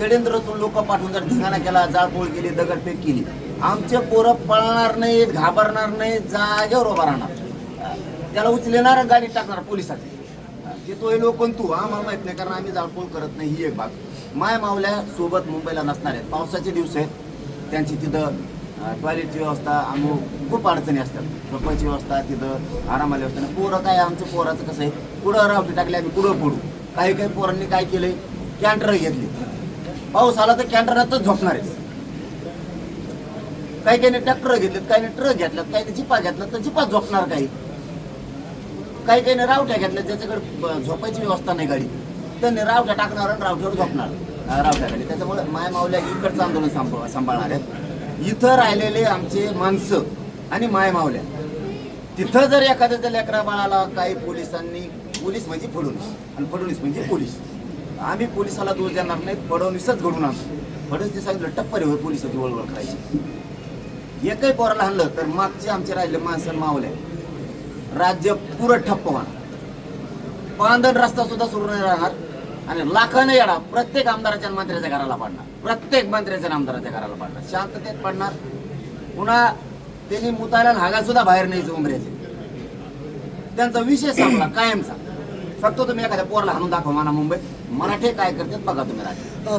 षडयंत्रातून लोक पाठवून जर धिंगाणा केला जाळपोळ केली दगडफेक केली आमचे पोरं पळणार नाहीत घाबरणार नाही जागेवर उभा राहणार. त्याला उचलेणार गाडी टाकणार पोलिसात की तो लोक तू? आम्हाला माहीत नाही कारण आम्ही जाळपोळ करत नाही ही एक बाब. माय मावल्या सोबत मुंबईला नसणार आहेत. पावसाचे दिवस आहेत. त्यांची तिथं टॉयलेटची व्यवस्था अमुक खूप अडचणी असतात. झोपायची व्यवस्था तिथं आरामाला व्यवस्था नाही. पोरं काय आमचं पोराचं कसं आहे? पुढं रावटी टाकली आम्ही पुढं फोडू काही काही पोरांनी काय केलंय? कॅन्टर घेतली. पाऊस आला तर कॅन्टरातच झोपणार आहे. काही काही ट्रॅक्टर घेतलेत काही ट्रक घेतल्यात काही जिपा घेतल्यात तर जिपात झोपणार काही. काही काही रावट्या घेतल्या ज्याच्याकडे झोपायची व्यवस्था नाही गाडी त्यांनी रावट्या टाकणार आणि रावट्यावर झोपणार. रावट्या गाडी त्याच्यामुळे माय मावल्या इकडचं आंदोलन सांभाळ सांभाळणार आहेत. इथं राहिलेले आमचे माणसं आणि माय मावल्या तिथं जर एखाद्याच्या लेकरा बाळाला काही पोलिसांनी पोलीस म्हणजे फडणवीस. आणि फडणवीस म्हणजे पोलीस. आम्ही पोलिसाला दोष देणार नाही फडणवीसच घडून आणतो. फडणवीस सांगितलं टप्पर होय पोलिसाची वळवळ करायची. एकही पोराला आणलं तर मागचे आमचे राहिले माणसं मावले. राज्य पुरं ठप्प होणार. पांदण रस्ता सुद्धा सुरू नाही राहणार आणि लाखाने येणार प्रत्येक आमदाराच्या मंत्र्याच्या घराला पाडणार. प्रत्येक मंत्र्याच्या आमदाराच्या घराला पाडणार. शांततेत पडणार. पुन्हा त्यांनी मुतायला हागा सुद्धा बाहेर न्यायचं उमऱ्याचे. त्यांचा विषय सांगला कायमचा. फक्त तुम्ही एखाद्या पोरला हाणून दाखवा मला मुंबईत. मराठे काय करतात बघा तुम्ही राजा.